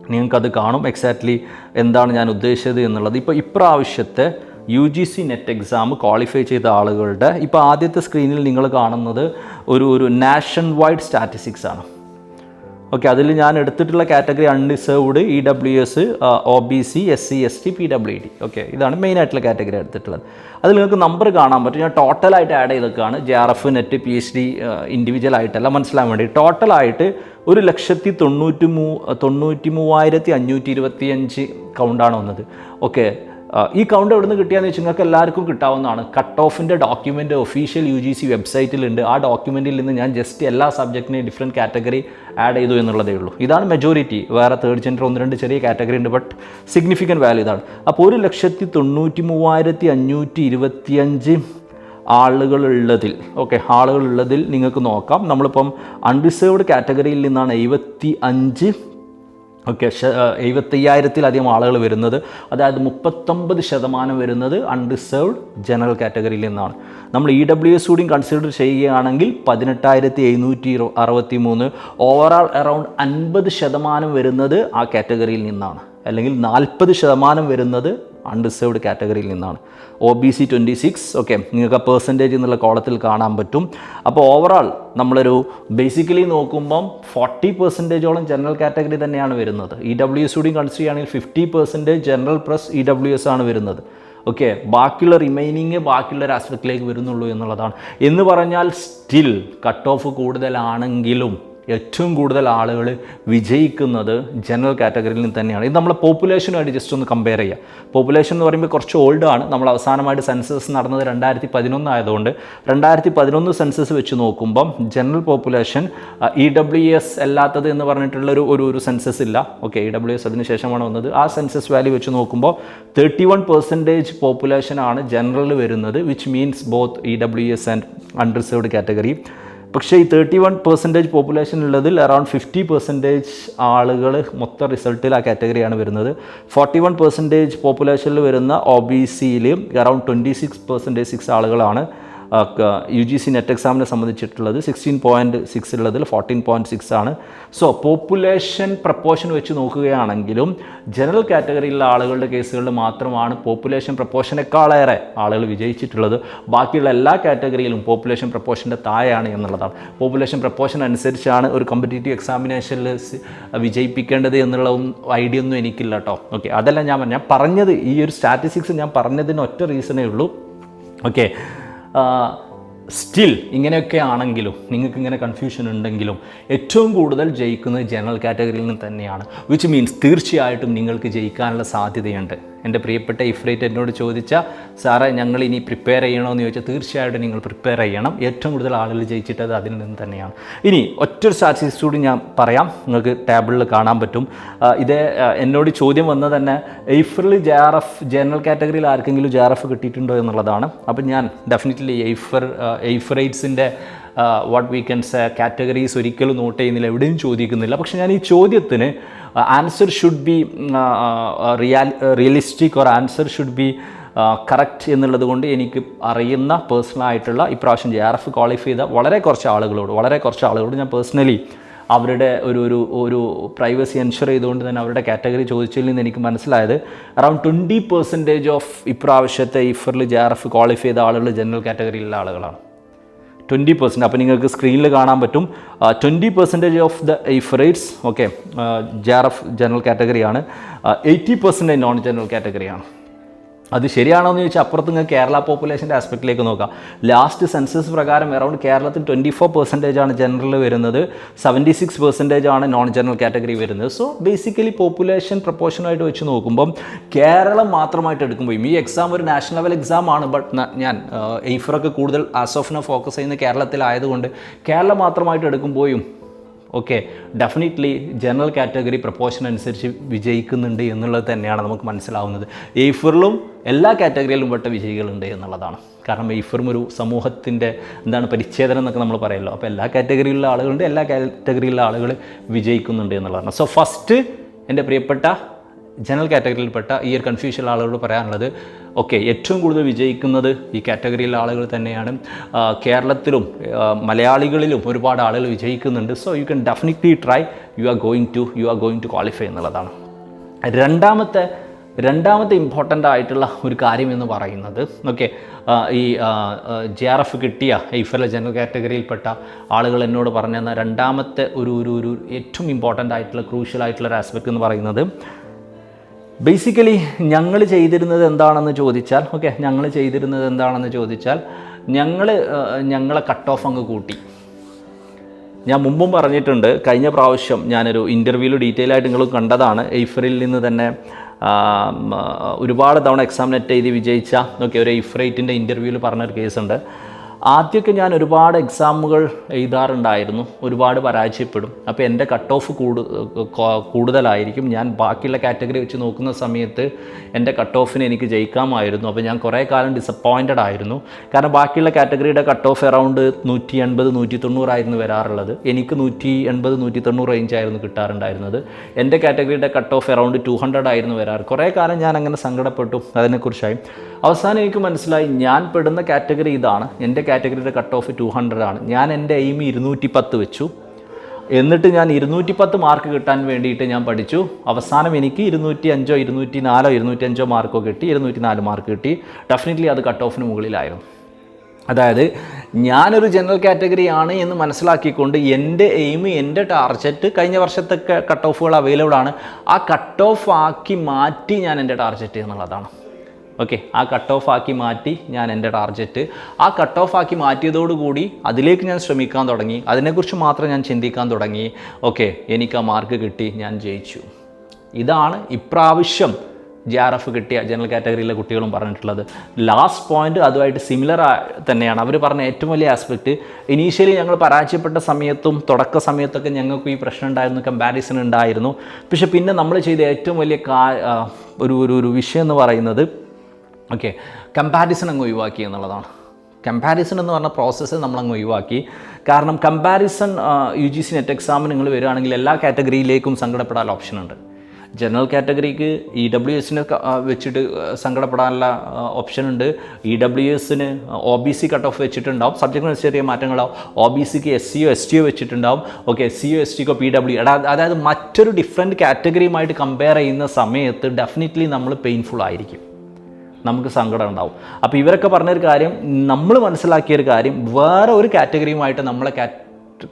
നിങ്ങൾക്കത് കാണും എക്സാക്ട്ലി എന്താണ് ഞാൻ ഉദ്ദേശിച്ചത് എന്നുള്ളത്. ഇപ്പോൾ ഇപ്രാവശ്യത്തെ U G C net exam qualify ചെയ്ത ആളുകളുടെ ഇപ്പോൾ ആദ്യത്തെ സ്ക്രീനിൽ നിങ്ങൾ കാണുന്നത് ഒരു ഒരു നാഷൻ വൈഡ് സ്റ്റാറ്റിസ്റ്റിക്സ് ആണ്. ഓക്കെ അതിൽ ഞാൻ എടുത്തിട്ടുള്ള category undeserved E W S O B C S C S T P W D okay ഇതാണ് മെയിൻ ആയിട്ടുള്ള കാറ്റഗറി എടുത്തിട്ടുള്ളത്. അതിൽ നിങ്ങൾക്ക് നമ്പർ കാണാൻ പറ്റും. ഞാൻ ടോട്ടലായിട്ട് add ചെയ്തൊക്കെയാണ് J R F NET P H D individual ആയിട്ടല്ല മനസ്സിലാൻ വേണ്ടി. ടോട്ടലായിട്ട് ഒരു ലക്ഷത്തി തൊണ്ണൂറ്റി മൂ തൊണ്ണൂറ്റി മൂവായിരത്തി അഞ്ഞൂറ്റി ഇരുപത്തി അഞ്ച് കൗണ്ടാണ് വന്നത്. ഓക്കെ ഈ കൗണ്ട് എവിടെ നിന്ന് കിട്ടിയാന്ന് വെച്ചാൽ നിങ്ങൾക്ക് എല്ലാവർക്കും കിട്ടാവുന്നതാണ്. Cut ഓഫിന്റെ document official U G C വെബ്സൈറ്റിലുണ്ട് ആ ഡോക്യുമെന്റിൽ നിന്ന് ഞാൻ ജസ്റ്റ് എല്ലാ സബ്ജക്റ്റിനെയും ഡിഫറെന്റ് കാറ്റഗറി ആഡ് ചെയ്തു എന്നുള്ളതേ ഉള്ളൂ. ഇതാണ് മെജോറിറ്റി വേറെ തേർഡ് ജെൻഡർ ഒന്ന് രണ്ട് ചെറിയ കാറ്റഗറി ഉണ്ട് ബട്ട് സിഗ്നിഫിക്കന്റ് വാല്യൂ ഇതാണ്. അപ്പോൾ ഒരു ലക്ഷത്തി തൊണ്ണൂറ്റി മൂവായിരത്തി അഞ്ഞൂറ്റി ഇരുപത്തിയഞ്ച് ആളുകളുള്ളതിൽ ഓക്കെ ആളുകളുള്ളതിൽ നിങ്ങൾക്ക് നോക്കാം. നമ്മളിപ്പം അൺറിസേർവ്ഡ് കാറ്റഗറിയിൽ നിന്നാണ് എഴുപത്തി അഞ്ച് ഓക്കെ എഴുപത്തയ്യായിരത്തിലധികം ആളുകൾ വരുന്നത്. അതായത് മുപ്പത്തൊമ്പത് ശതമാനം വരുന്നത് അൺറിസേർവ്ഡ് ജനറൽ കാറ്റഗറിയിൽ നിന്നാണ്. നമ്മൾ ഇ ഡബ്ല്യു എസ് കൂടിയും കൺസിഡർ ചെയ്യുകയാണെങ്കിൽ പതിനെട്ടായിരത്തി എഴുന്നൂറ്റി അറുപത്തി മൂന്ന് ഓവറാൾ അറൗണ്ട് അൻപത് ശതമാനം വരുന്നത് ആ കാറ്റഗറിയിൽ നിന്നാണ്. അല്ലെങ്കിൽ നാൽപ്പത് ശതമാനം വരുന്നത് അൺറിസേർവ്ഡ് കാറ്റഗറിയിൽ നിന്നാണ്. O B C twenty six okay നിങ്ങൾക്ക് പെർസെന്റേജ് എന്നുള്ള കോളത്തിൽ കാണാൻ പറ്റും. അപ്പോൾ ഓവറാൾ നമ്മളൊരു ബേസിക്കലി നോക്കുമ്പം ഫോർട്ടി പെർസെന്റേജോളം ജനറൽ കാറ്റഗറി തന്നെയാണ് വരുന്നത്. ഇ ഡബ്ല്യു എസ് കൂടിയും കൺസിഡർ ചെയ്യുകയാണെങ്കിൽ fifty percentage general plus E W S ആണ് വരുന്നത്. ഓക്കെ ബാക്കിയുള്ള റിമൈനിങ് ബാക്കിയുള്ള ആസ്പെക്റ്റിലേക്ക് വരുന്നുള്ളൂ എന്നുള്ളതാണ്. എന്ന് പറഞ്ഞാൽ സ്റ്റിൽ കട്ട് ഓഫ് കൂടുതലാണെങ്കിലും ഏറ്റവും കൂടുതൽ ആളുകൾ വിജയിക്കുന്നത് ജനറൽ കാറ്റഗറിയിൽ നിന്ന് തന്നെയാണ്. ഇത് നമ്മളെ പോപ്പുലേഷനുമായിട്ട് ജസ്റ്റ് ഒന്ന് കമ്പയർ ചെയ്യുക പോപ്പുലേഷൻ എന്ന് പറയുമ്പോൾ കുറച്ച് ഓൾഡാണ് നമ്മൾ അവസാനമായിട്ട് സെൻസസ് നടന്നത് രണ്ടായിരത്തി പതിനൊന്ന് ആയതുകൊണ്ട് രണ്ടായിരത്തി പതിനൊന്ന് സെൻസസ് വെച്ച് നോക്കുമ്പം general population E W S അല്ലാത്തത് എന്ന് പറഞ്ഞിട്ടുള്ളൊരു ഒരു ഒരു സെൻസസ് ഇല്ല. ഓക്കെ ഇ ഡബ്ല്യു എസ് അതിന് ശേഷമാണ് വന്നത്. ആ സെൻസസ് വാല്യൂ വെച്ച് നോക്കുമ്പോൾ തേർട്ടി വൺ പെർസെന്റേജ് പോപ്പുലേഷനാണ് ജനറലിൽ വരുന്നത് which means both E W S and unreserved category പക്ഷേ ഈ തേർട്ടി വൺ പെർസെന്റേജ് പോപ്പുലേഷൻ ഉള്ളതിൽ അറൗണ്ട് ഫിഫ്റ്റി പെർസെന്റേജ് ആളുകൾ മൊത്തം റിസൾട്ടിൽ ആ കാറ്റഗറിയാണ് വരുന്നത്. ഫോർട്ടി വൺ പെർസെന്റേജ് പോപ്പുലേഷനിൽ വരുന്ന ഒ ബി സിയിൽ around twenty six percentage six ആളുകളാണ് യു ജി സി നെറ്റ് എക്സാമിനെ സംബന്ധിച്ചിട്ടുള്ളത് സിക്സ്റ്റീൻ പോയിന്റ് സിക്സ് ഉള്ളതിൽ ഫോർട്ടീൻ പോയിന്റ് സിക്സ് ആണ് സോ പോപ്പുലേഷൻ പ്രപ്പോർഷൻ വെച്ച് നോക്കുകയാണെങ്കിലും ജനറൽ കാറ്റഗറിയിലുള്ള ആളുകളുടെ കേസുകളിൽ മാത്രമാണ് പോപ്പുലേഷൻ പ്രപ്പോർഷനേക്കാളേറെ ആളുകൾ വിജയിച്ചിട്ടുള്ളത്. ബാക്കിയുള്ള എല്ലാ കാറ്റഗറിയിലും പോപ്പുലേഷൻ പ്രപ്പോർഷന്റെ താഴെയാണ് എന്നുള്ളതാണ്. പോപ്പുലേഷൻ പ്രപ്പോർഷൻ അനുസരിച്ചാണ് ഒരു കോമ്പറ്റേറ്റീവ് എക്സാമിനേഷനിൽ വിജയിപ്പിക്കേണ്ടത് എന്നുള്ള ഐഡിയ ഒന്നും എനിക്കില്ല കേട്ടോ ഓക്കെ അതല്ല ഞാൻ ഞാൻ പറഞ്ഞത് ഈ ഒരു സ്റ്റാറ്റിസ്റ്റിക്സ് ഞാൻ പറഞ്ഞതിന് ഒറ്റ റീസണേ ഉള്ളൂ. ഓക്കെ സ്റ്റിൽ ഇങ്ങനെയൊക്കെ ആണെങ്കിലും നിങ്ങൾക്ക് ഇങ്ങനെ കൺഫ്യൂഷൻ ഉണ്ടെങ്കിലും ഏറ്റവും കൂടുതൽ ജയിക്കുന്നത് ജനറൽ കാറ്റഗറിയിൽ നിന്ന് തന്നെയാണ് വിച്ച് മീൻസ് തീർച്ചയായിട്ടും നിങ്ങൾക്ക് ജയിക്കാനുള്ള സാധ്യതയുണ്ട്. എന്റെ പ്രിയപ്പെട്ട ഇഫ്രേറ്റ് എന്നോട് ചോദിച്ചാൽ സാറേ ഞങ്ങൾ ഇനി പ്രിപ്പയർ ചെയ്യണമെന്ന് ചോദിച്ചാൽ തീർച്ചയായിട്ടും നിങ്ങൾ പ്രിപ്പയർ ചെയ്യണം. ഏറ്റവും കൂടുതൽ ആളുകൾ ജയിച്ചിട്ടത് അതിൽ നിന്ന് തന്നെയാണ്. ഇനി ഒറ്റൊരു സ്റ്റാറ്റിസ്റ്റിക്സ് കൂടി ഞാൻ പറയാം. നിങ്ങൾക്ക് ടേബിളിൽ കാണാൻ പറ്റും. ഇത് എന്നോട് ചോദ്യം വന്നത് തന്നെ എയ്ഫറിൽ ജെ ആർ എഫ് ജനറൽ കാറ്റഗറിയിൽ ആർക്കെങ്കിലും ജെ ആർ എഫ് കിട്ടിയിട്ടുണ്ടോ എന്നുള്ളതാണ്. അപ്പം ഞാൻ ഡെഫിനറ്റ്ലി എയ്ഫർ എയ്ഫറൈറ്റ്സിന്റെ what we can say categories ഒരിക്കലും നോട്ട് ചെയ്യുന്നില്ല എവിടെയും ചോദിക്കുന്നില്ല. പക്ഷേ ഞാൻ ഈ ചോദ്യത്തിന് answer should be real realistic or answer should be correct എന്നുള്ളത് കൊണ്ട് എനിക്ക് അറിയുന്ന പേഴ്സണലായിട്ടുള്ള ഇപ്രാവശ്യം ജെ ആർ എഫ് ക്വാളിഫൈ ചെയ്ത വളരെ കുറച്ച് ആളുകളോട് വളരെ കുറച്ച് ആളുകളോട് ഞാൻ പേഴ്സണലി അവരുടെ ഒരു ഒരു ഒരു പ്രൈവസി എൻഷുർ ചെയ്തുകൊണ്ട് തന്നെ അവരുടെ കാറ്റഗറി ചോദിച്ചതിൽ നിന്ന് എനിക്ക് മനസ്സിലായത് അറൗണ്ട് ട്വന്റി പെർസെന്റേജ് ഓഫ് ഇപ്രാവശ്യത്തെ ഇഫറിൽ ജെ ആർ എഫ് ക്വാളിഫൈ ചെയ്ത ആളുകൾ ജനറൽ കാറ്റഗറിയിലുള്ള ആളുകളാണ്. ട്വന്റി പെർസെന്റ് അപ്പോൾ നിങ്ങൾക്ക് സ്ക്രീനിൽ കാണാൻ പറ്റും. Twenty percentage of the ഇഫറേറ്റ്സ് okay J R F general കാറ്റഗറിയാണ് eighty percentage non general കാറ്റഗറിയാണ് അത് ശരിയാണോ എന്ന് ചോദിച്ചാൽ അപ്പുറത്ത് നിങ്ങൾ കേരള പോപ്പുലേഷന്റെ ആസ്പെക്റ്റിലേക്ക് നോക്കാം. ലാസ്റ്റ് സെൻസസ് പ്രകാരം അറൗണ്ട് കേരളത്തിൽ ട്വന്റി ഫോർ പെർസെന്റേജ് ആണ് ജനറൽ വരുന്നത്. സെവന്റി സിക്സ് പെർസെന്റേജ് ആണ് നോൺ ജനറൽ കാറ്റഗറി വരുന്നത് സോ ബേസിക്കലി പോപ്പുലേഷൻ പ്രപ്പോർഷനായിട്ട് വെച്ച് നോക്കുമ്പം കേരളം മാത്രമായിട്ട് എടുക്കുമ്പോൾ ഈ എക്സാം ഒരു നാഷണൽ ലെവൽ എക്സാം ആണ് ബട്ട് ഞാൻ എയ്ഫറൊക്കെ കൂടുതൽ ആസ് ഓഫ് ഫോക്കസ് ചെയ്യുന്ന കേരളത്തിലായതുകൊണ്ട് കേരളം മാത്രമായിട്ട് എടുക്കുമ്പോഴും okay definitely general category proportion അനുസരിച്ച് വിജയിക്കുന്നുണ്ട് എന്നുള്ളത് തന്നെയാണ് നമുക്ക് മനസ്സിലാവുന്നത്. എയ്ഫറിലും എല്ലാ കാറ്റഗറിയിലും പെട്ട വിജയികളുണ്ട് എന്നുള്ളതാണ്. കാരണം എയ്ഫറും ഒരു സമൂഹത്തിന്റെ എന്താണ് പരിച്ഛേദനം എന്നൊക്കെ നമ്മൾ പറയുമല്ലോ അപ്പോൾ എല്ലാ കാറ്റഗറിയിലുള്ള ആളുകളുണ്ട് എല്ലാ കാറ്റഗറിയിലുള്ള ആളുകൾ വിജയിക്കുന്നുണ്ട് എന്നുള്ളതാണ്. സോ ഫസ്റ്റ് എന്റെ പ്രിയപ്പെട്ട ജനറൽ കാറ്റഗറിയിൽപ്പെട്ട ഈ ഒരു കൺഫ്യൂഷൻ ആളുകളോട് പറയാനുള്ളത് ഓക്കെ ഏറ്റവും കൂടുതൽ വിജയിക്കുന്നത് ഈ കാറ്റഗറിയിലെ ആളുകൾ തന്നെയാണ്. കേരളത്തിലും മലയാളികളിലും ഒരുപാട് ആളുകൾ വിജയിക്കുന്നുണ്ട്. So you can definitely try you are going to you are going to qualify എന്നുള്ളതാണ്. രണ്ടാമത്തെ രണ്ടാമത്തെ ഇമ്പോർട്ടന്റ് ആയിട്ടുള്ള ഒരു കാര്യം എന്ന് പറയുന്നത് ഓക്കെ ഈ ജെ ആർ എഫ് കിട്ടിയ ഐഫല ജനറൽ കാറ്റഗറിയിൽപ്പെട്ട ആളുകൾ എന്നോട് പറഞ്ഞ രണ്ടാമത്തെ ഒരു ഒരു ഒരു ഏറ്റവും ഇമ്പോർട്ടന്റ് ആയിട്ടുള്ള ക്രൂഷ്യൽ ആയിട്ടുള്ള ഒരു ആസ്പെക്ട് എന്ന് പറയുന്നത് ബേസിക്കലി ഞങ്ങൾ ചെയ്തിരുന്നത് എന്താണെന്ന് ചോദിച്ചാൽ ഓക്കെ ഞങ്ങൾ ചെയ്തിരുന്നത് എന്താണെന്ന് ചോദിച്ചാൽ ഞങ്ങൾ ഞങ്ങളെ കട്ട് ഓഫ് അങ്ങ് കൂട്ടി. ഞാൻ മുമ്പും പറഞ്ഞിട്ടുണ്ട് കഴിഞ്ഞ പ്രാവശ്യം ഞാനൊരു ഇന്റർവ്യൂവിൽ ഡീറ്റെയിൽ ആയിട്ട് നിങ്ങൾ കണ്ടതാണ്. എയ്ഫറിൽ നിന്ന് തന്നെ ഒരുപാട് തവണ എക്സാം നെറ്റ് എഴുതി വിജയിച്ച ഓക്കെ ഒരു എയ്ഫറേറ്റിന്റെ ഇന്റർവ്യൂവിൽ പറഞ്ഞൊരു കേസുണ്ട് ആദ്യമൊക്കെ ഞാൻ ഒരുപാട് എക്സാമുകൾ എഴുതാറുണ്ടായിരുന്നു. ഒരുപാട് പരാജയപ്പെടും. അപ്പോൾ എന്റെ കട്ട് ഓഫ് കൂടു കൂടുതലായിരിക്കും. ഞാൻ ബാക്കിയുള്ള കാറ്റഗറി വെച്ച് നോക്കുന്ന സമയത്ത് എന്റെ കട്ട് ഓഫിന് എനിക്ക് ജയിക്കാമായിരുന്നു. അപ്പോൾ ഞാൻ കുറേ കാലം ഡിസപ്പോയിന്റഡ് ആയിരുന്നു. കാരണം ബാക്കിയുള്ള കാറ്റഗറിയുടെ കട്ട് ഓഫ് അറൗണ്ട് നൂറ്റി എൺപത് നൂറ്റി തൊണ്ണൂറായിരുന്നു വരാറുള്ളത്. എനിക്ക് നൂറ്റി എൺപത് നൂറ്റി തൊണ്ണൂറ് റേഞ്ച് ആയിരുന്നു കിട്ടാറുണ്ടായിരുന്നത്. എന്റെ കാറ്റഗറിയുടെ cut off around two hundred ആയിരുന്നു വരാറ്. കുറേ കാലം ഞാൻ അങ്ങനെ സങ്കടപ്പെട്ടു. അതിനെക്കുറിച്ചായി. അവസാനം എനിക്ക് മനസ്സിലായി ഞാൻ പെടുന്ന കാറ്റഗറി ഇതാണ്. എന്റെ കാറ്റഗറിയുടെ കട്ട് ഓഫ് ടു ഹൺഡ്രഡ് ആണ്. ഞാൻ എന്റെ എയിം ഇരുന്നൂറ്റി പത്ത് വെച്ചു. എന്നിട്ട് ഞാൻ ഇരുന്നൂറ്റി പത്ത് മാർക്ക് കിട്ടാൻ വേണ്ടിയിട്ട് ഞാൻ പഠിച്ചു. അവസാനം എനിക്ക് ഇരുന്നൂറ്റി അഞ്ചോ ഇരുന്നൂറ്റി നാലോ ഇരുന്നൂറ്റി അഞ്ചോ മാർക്കോ കിട്ടി. ഇരുന്നൂറ്റി നാല് മാർക്ക് കിട്ടി. ഡെഫിനറ്റ്ലി അത് കട്ട് ഓഫിന് മുകളിലായിരുന്നു അതായത് ഞാനൊരു ജനറൽ കാറ്റഗറി ആണ് എന്ന് മനസ്സിലാക്കിക്കൊണ്ട് എന്റെ എയിം എന്റെ ടാർജറ്റ് കഴിഞ്ഞ വർഷത്തെ കട്ട് ഓഫുകൾ അവൈലബിൾ ആണ്. ആ കട്ട് ഓഫ് ആക്കി മാറ്റി ഞാൻ എന്റെ ടാർജറ്റ് എന്നുള്ളതാണ്. ഓക്കെ ആ കട്ട് ഓഫ് ആക്കി മാറ്റി ഞാൻ എന്റെ ടാർഗറ്റ് ആ കട്ട് ഓഫ് ആക്കി മാറ്റിയതോടുകൂടി അതിലേക്ക് ഞാൻ ശ്രമിക്കാൻ തുടങ്ങി. അതിനെക്കുറിച്ച് മാത്രം ഞാൻ ചിന്തിക്കാൻ തുടങ്ങി. ഓക്കെ എനിക്ക് ആ മാർക്ക് കിട്ടി ഞാൻ ജയിച്ചു. ഇതാണ് ഇപ്രാവശ്യം ജെ ആർ എഫ് കിട്ടിയ ജനറൽ കാറ്റഗറിയിലെ കുട്ടികളും പറഞ്ഞിട്ടുള്ളത്. ലാസ്റ്റ് പോയിന്റ് അതുമായിട്ട് സിമിലർ തന്നെയാണ്. അവർ പറഞ്ഞ ഏറ്റവും വലിയ ആസ്പെക്റ്റ് ഇനീഷ്യലി ഞങ്ങൾ പരാജയപ്പെട്ട സമയത്തും തുടക്ക സമയത്തൊക്കെ ഞങ്ങൾക്ക് ഈ പ്രശ്നം ഉണ്ടായിരുന്നു കമ്പാരിസൺ ഉണ്ടായിരുന്നു. പക്ഷെ പിന്നെ നമ്മൾ ചെയ്ത ഏറ്റവും വലിയ ഒരു ഒരു വിഷയം എന്ന് പറയുന്നത് ഓക്കെ കമ്പാരിസൺ അങ്ങ് ഒഴിവാക്കി എന്നുള്ളതാണ്. കമ്പാരിസൺ എന്ന് പറഞ്ഞ പ്രോസസ്സ് നമ്മളങ്ങ് ഒഴിവാക്കി. കാരണം comparison U G C net എക്സാമിന് നിങ്ങൾ വരികയാണെങ്കിൽ എല്ലാ കാറ്റഗറിയിലേക്കും സങ്കടപ്പെടാൻ ഓപ്ഷൻ ഉണ്ട്. ജനറൽ കാറ്റഗറിക്ക് ഇ ഡബ്ല്യു എസിനെ വെച്ചിട്ട് സങ്കടപ്പെടാനുള്ള ഓപ്ഷൻ ഉണ്ട്. ഇ ഡബ്ല്യു എസിന് O B C cut off വെച്ചിട്ടുണ്ടാവും. സബ്ജക്റ്റിന് ചെറിയ മാറ്റങ്ങളാവും. ഒ ബി സിക്ക് എസ് സിയോ എസ് ടിയോ വെച്ചിട്ടുണ്ടാവും. ഓക്കെ എസ് സിയോ എസ് ടിക്കോ പി ഡബ്ല്യു അതായത് മറ്റൊരു ഡിഫറെന്റ് കാറ്റഗറിയുമായിട്ട് കമ്പയർ ചെയ്യുന്ന സമയത്ത് ഡെഫിനറ്റ്ലി നമ്മൾ പെയിൻഫുൾ ആയിരിക്കും. നമുക്ക് സങ്കടം ഉണ്ടാവും. അപ്പോൾ ഇവരൊക്കെ പറഞ്ഞൊരു കാര്യം നമ്മൾ മനസ്സിലാക്കിയ ഒരു കാര്യം വേറെ ഒരു കാറ്റഗറിയുമായിട്ട് നമ്മളെ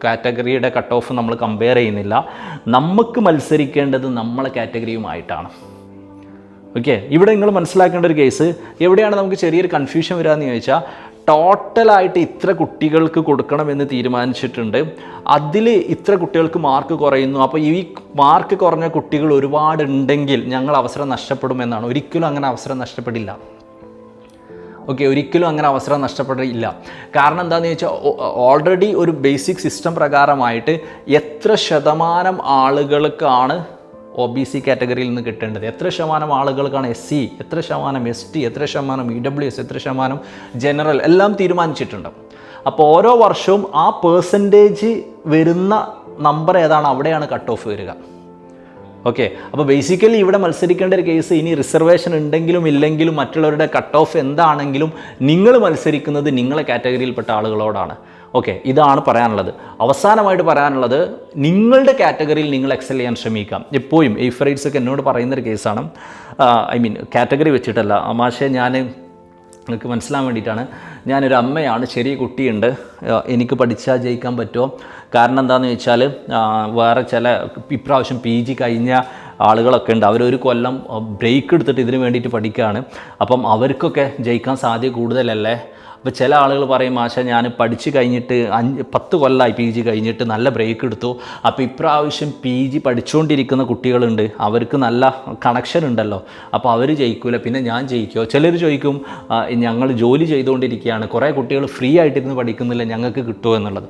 കാറ്റഗറിയുടെ കട്ട് ഓഫ് നമ്മൾ കമ്പയർ ചെയ്യുന്നില്ല. നമുക്ക് മത്സരിക്കേണ്ടത് നമ്മളെ കാറ്റഗറിയുമായിട്ടാണ്. ഓക്കെ ഇവിടെ നിങ്ങൾ മനസ്സിലാക്കേണ്ട ഒരു കേസ് എവിടെയാണ് നമുക്ക് ചെറിയൊരു കൺഫ്യൂഷൻ വരാമെന്ന് ചോദിച്ചാൽ ടോട്ടലായിട്ട് ഇത്ര കുട്ടികൾക്ക് കൊടുക്കണമെന്ന് തീരുമാനിച്ചിട്ടുണ്ട്. അതിൽ ഇത്ര കുട്ടികൾക്ക് മാർക്ക് കുറയുന്നു. അപ്പോൾ ഈ മാർക്ക് കുറഞ്ഞ കുട്ടികൾ ഒരുപാടുണ്ടെങ്കിൽ ഞങ്ങൾ അവസരം നഷ്ടപ്പെടുമെന്നാണ്. ഒരിക്കലും അങ്ങനെ അവസരം നഷ്ടപ്പെടില്ല. ഓക്കെ ഒരിക്കലും അങ്ങനെ അവസരം നഷ്ടപ്പെടില്ല. കാരണം എന്താണെന്ന് വെച്ചാൽ ഓൾറെഡി ഒരു ബേസിക് സിസ്റ്റം പ്രകാരമായിട്ട് എത്ര ശതമാനം ആളുകൾക്കാണ് ഒ ബി സി കാറ്റഗറിയിൽ നിന്ന് കിട്ടേണ്ടത്. എത്ര ശതമാനം ആളുകൾക്കാണ് എസ് സി എത്ര ശതമാനം എസ് ടി എത്ര ശതമാനം ഇ ഡബ്ല്യു എസ് എത്ര ശതമാനം ജനറൽ എല്ലാം തീരുമാനിച്ചിട്ടുണ്ട്. അപ്പോൾ ഓരോ വർഷവും ആ പേഴ്സന്റേജ് വരുന്ന നമ്പർ ഏതാണ്? അവിടെയാണ് കട്ട് ഓഫ് വരിക. ഓക്കെ അപ്പോൾ ബേസിക്കലി ഇവിടെ മത്സരിക്കേണ്ട ഒരു കേസ് ഇനി റിസർവേഷൻ ഉണ്ടെങ്കിലും ഇല്ലെങ്കിലും മറ്റുള്ളവരുടെ കട്ട് ഓഫ് എന്താണെങ്കിലും നിങ്ങൾ മത്സരിക്കുന്നത് നിങ്ങളെ കാറ്റഗറിയിൽപ്പെട്ട ആളുകളോടാണ്. ഓക്കെ ഇതാണ് പറയാനുള്ളത്. അവസാനമായിട്ട് പറയാനുള്ളത് നിങ്ങളുടെ കാറ്റഗറിയിൽ നിങ്ങൾ എക്സൽ ചെയ്യാൻ ശ്രമിക്കാം. എപ്പോഴും ഈ ഫ്രൈഡ്സ് ഒക്കെ എന്നോട് പറയുന്നൊരു കേസാണ് ഐ മീൻ കാറ്റഗറി വെച്ചിട്ടല്ല. മാഷെ ഞാൻ നിങ്ങൾക്ക് മനസ്സിലാൻ വേണ്ടിയിട്ടാണ്. ഞാനൊരു അമ്മയാണ് ചെറിയ കുട്ടിയുണ്ട്. എനിക്ക് പഠിച്ചാൽ ജയിക്കാൻ പറ്റുമോ? കാരണം എന്താണെന്ന് വെച്ചാൽ വേറെ ചില ഇപ്രാവശ്യം പി ജി കഴിഞ്ഞ ആളുകളൊക്കെ ഉണ്ട്. അവരൊരു കൊല്ലം ബ്രേക്ക് എടുത്തിട്ട് ഇതിന് വേണ്ടിയിട്ട് പഠിക്കുകയാണ് അപ്പം അവർക്കൊക്കെ ജയിക്കാൻ സാധ്യത കൂടുതലല്ലേ? അപ്പോൾ ചില ആളുകൾ പറയും ആശ ഞാൻ പഠിച്ച് കഴിഞ്ഞിട്ട് അഞ്ച് പത്ത് കൊല്ലമായി പി ജി കഴിഞ്ഞിട്ട് നല്ല ബ്രേക്ക് എടുത്തു. അപ്പോൾ ഇപ്രാവശ്യം പി ജി പഠിച്ചുകൊണ്ടിരിക്കുന്ന കുട്ടികളുണ്ട്. അവർക്ക് നല്ല കണക്ഷൻ ഉണ്ടല്ലോ. അപ്പോൾ അവർ ജയിക്കൂല. പിന്നെ ഞാൻ ജയിക്കുമോ ചിലർ ചോദിക്കും ഞങ്ങൾ ജോലി ചെയ്തുകൊണ്ടിരിക്കുകയാണ്. കുറേ കുട്ടികൾ ഫ്രീ ആയിട്ടിരുന്ന് പഠിക്കുന്നില്ല. ഞങ്ങൾക്ക് കിട്ടുമോ എന്നുള്ളത്?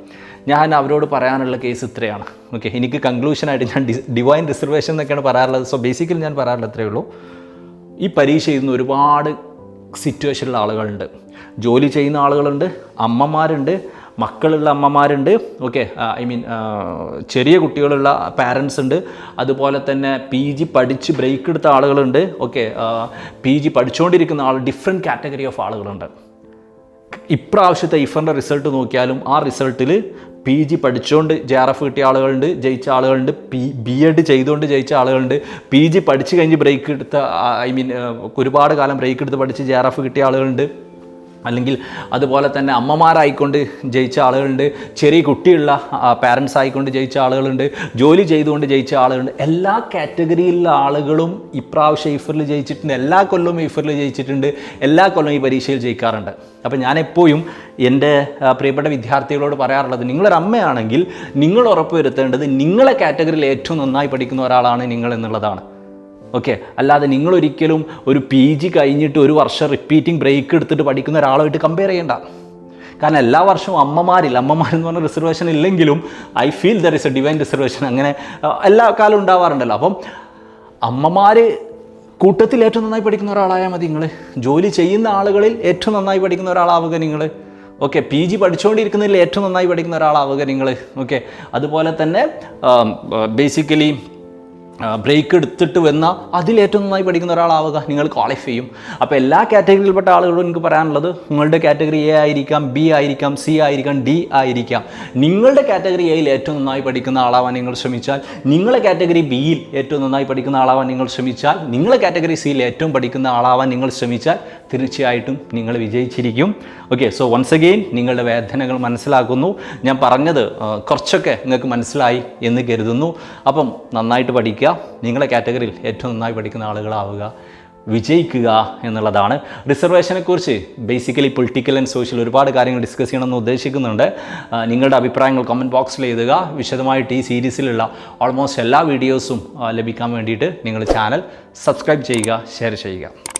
ഞാൻ അവരോട് പറയാനുള്ള കേസ് ഇത്രയാണ്. ഓക്കെ എനിക്ക് കൺക്ലൂഷനായിട്ട് ഞാൻ ഡിവൈൻ റിസർവേഷൻ എന്നൊക്കെയാണ് പറയാറുള്ളത്. സോ ബേസിക്കലി ഞാൻ പറയാറുള്ളത് അത്രയേ ഉള്ളൂ. ഈ പരീക്ഷ എഴുതുന്ന ഒരുപാട് സിറ്റുവേഷനിലുള്ള ആളുകളുണ്ട്. ജോലി ചെയ്യുന്ന ആളുകളുണ്ട് അമ്മമാരുണ്ട് മക്കളുള്ള അമ്മമാരുണ്ട് ഓക്കെ ഐ മീൻ ചെറിയ കുട്ടികളുള്ള പാരൻസ് ഉണ്ട്. അതുപോലെ തന്നെ പി ജി പഠിച്ച് ബ്രേക്ക് എടുത്ത ആളുകളുണ്ട് ഓക്കെ പി ജി പഠിച്ചുകൊണ്ടിരിക്കുന്ന ആൾ ഡിഫറെന്റ് കാറ്റഗറി ഓഫ് ആളുകളുണ്ട്. ഇപ്രാവശ്യത്തെ ഇഫറിന്റെ റിസൾട്ട് നോക്കിയാലും ആ റിസൾട്ടിൽ പി ജി പഠിച്ചുകൊണ്ട് ജെ ആർ എഫ് കിട്ടിയ ആളുകളുണ്ട് ജയിച്ച ആളുകളുണ്ട് പി ബി എഡ് ചെയ്തുകൊണ്ട് ജയിച്ച ആളുകളുണ്ട്. പി ജി പഠിച്ച് കഴിഞ്ഞ് ബ്രേക്ക് എടുത്ത ഐ മീൻ ഒരുപാട് കാലം ബ്രേക്ക് എടുത്ത് പഠിച്ച് ജെ ആർ എഫ് കിട്ടിയ ആളുകളുണ്ട്. അല്ലെങ്കിൽ അതുപോലെ തന്നെ അമ്മമാരായിക്കൊണ്ട് ജയിച്ച ആളുകളുണ്ട് ചെറിയ കുട്ടിയുള്ള പാരൻസ് ആയിക്കൊണ്ട് ജയിച്ച ആളുകളുണ്ട് ജോലി ചെയ്തുകൊണ്ട് ജയിച്ച ആളുകളുണ്ട്. എല്ലാ കാറ്റഗറിയിലുള്ള ആളുകളും ഇപ്രാവശ്യം ഈഫറിൽ ജയിച്ചിട്ടുണ്ട് എല്ലാ കൊല്ലവും ഈഫറിൽ ജയിച്ചിട്ടുണ്ട് എല്ലാ കൊല്ലവും ഈ പരീക്ഷയിൽ ജയിക്കാറുണ്ട്. അപ്പോൾ ഞാൻ എപ്പോഴും എന്റെ പ്രിയപ്പെട്ട വിദ്യാർത്ഥികളോട് പറയാറുള്ളത് നിങ്ങളൊരു അമ്മയാണെങ്കിൽ നിങ്ങൾ ഉറപ്പുവരുത്തേണ്ടത് നിങ്ങളെ കാറ്റഗറിയിൽ ഏറ്റവും നന്നായി പഠിക്കുന്ന ഒരാളാണ് നിങ്ങൾ എന്നുള്ളതാണ് ഓക്കെ അല്ലാതെ നിങ്ങൾ ഒരിക്കലും ഒരു പി ജി കഴിഞ്ഞിട്ട് ഒരു വർഷം റിപ്പീറ്റിംഗ് ബ്രേക്ക് എടുത്തിട്ട് പഠിക്കുന്ന ഒരാളുമായിട്ട് കമ്പയർ ചെയ്യേണ്ട. കാരണം എല്ലാ വർഷവും അമ്മമാരിൽ അമ്മമാരെന്ന് പറഞ്ഞ റിസർവേഷൻ ഇല്ലെങ്കിലും I feel there is a divine reservation അങ്ങനെ എല്ലാ കാലവും ഉണ്ടാവാറുണ്ടല്ലോ. അപ്പം അമ്മമാർ കൂട്ടത്തിൽ ഏറ്റവും നന്നായി പഠിക്കുന്ന ഒരാളായാൽ മതി നിങ്ങൾ ജോലി ചെയ്യുന്ന ആളുകളിൽ ഏറ്റവും നന്നായി പഠിക്കുന്ന ഒരാളാവുക നിങ്ങൾ ഓക്കെ പി ജി പഠിച്ചുകൊണ്ടിരിക്കുന്നതിൽ ഏറ്റവും നന്നായി പഠിക്കുന്ന ഒരാളാവുക നിങ്ങൾ ഓക്കെ അതുപോലെ തന്നെ ബേസിക്കലി ബ്രേക്ക് എടുത്തിട്ട് വന്ന അതിലേറ്റവും നന്നായി പഠിക്കുന്ന ഒരാളാവുക നിങ്ങൾ ക്വാളിഫൈ ചെയ്യും. അപ്പോൾ എല്ലാ കാറ്റഗറിയിൽപ്പെട്ട ആളുകളോടും എനിക്ക് പറയാനുള്ളത് നിങ്ങളുടെ കാറ്റഗറി എ ആയിരിക്കാം ബി ആയിരിക്കാം സി ആയിരിക്കാം ഡി ആയിരിക്കാം. നിങ്ങളുടെ കാറ്റഗറി എയിൽ ഏറ്റവും നന്നായി പഠിക്കുന്ന ആളാവാൻ നിങ്ങൾ ശ്രമിച്ചാൽ നിങ്ങളെ കാറ്റഗറി ബിയിൽ ഏറ്റവും നന്നായി പഠിക്കുന്ന ആളാവാൻ നിങ്ങൾ ശ്രമിച്ചാൽ നിങ്ങളെ കാറ്റഗറി സിയിൽ ഏറ്റവും പഠിക്കുന്ന ആളാവാൻ നിങ്ങൾ ശ്രമിച്ചാൽ തീർച്ചയായിട്ടും നിങ്ങൾ വിജയിച്ചിരിക്കും. ഓക്കെ സോ വൺസ് അഗെയിൻ നിങ്ങളുടെ വേദനകൾ മനസ്സിലാക്കുന്നു. ഞാൻ പറഞ്ഞത് കുറച്ചൊക്കെ നിങ്ങൾക്ക് മനസ്സിലായി എന്ന് കരുതുന്നു. അപ്പം നന്നായിട്ട് പഠിക്കുക. നിങ്ങളുടെ കാറ്റഗറിയിൽ ഏറ്റവും നന്നായി പഠിക്കുന്ന ആളുകളാവുക. വിജയിക്കുക എന്നുള്ളതാണ്. റിസർവേഷനെക്കുറിച്ച് ബേസിക്കലി പൊളിറ്റിക്കൽ ആൻഡ് സോഷ്യൽ ഒരുപാട് കാര്യങ്ങൾ ഡിസ്കസ് ചെയ്യണമെന്ന് ഉദ്ദേശിക്കുന്നുണ്ട്. നിങ്ങളുടെ അഭിപ്രായങ്ങൾ കമന്റ് ബോക്സിൽ എഴുതുക. വിശദമായിട്ട് ഈ സീരീസിലുള്ള ഓൾമോസ്റ്റ് എല്ലാ വീഡിയോസും ലഭിക്കാൻ വേണ്ടിയിട്ട് നിങ്ങൾ ചാനൽ സബ്സ്ക്രൈബ് ചെയ്യുക ഷെയർ ചെയ്യുക.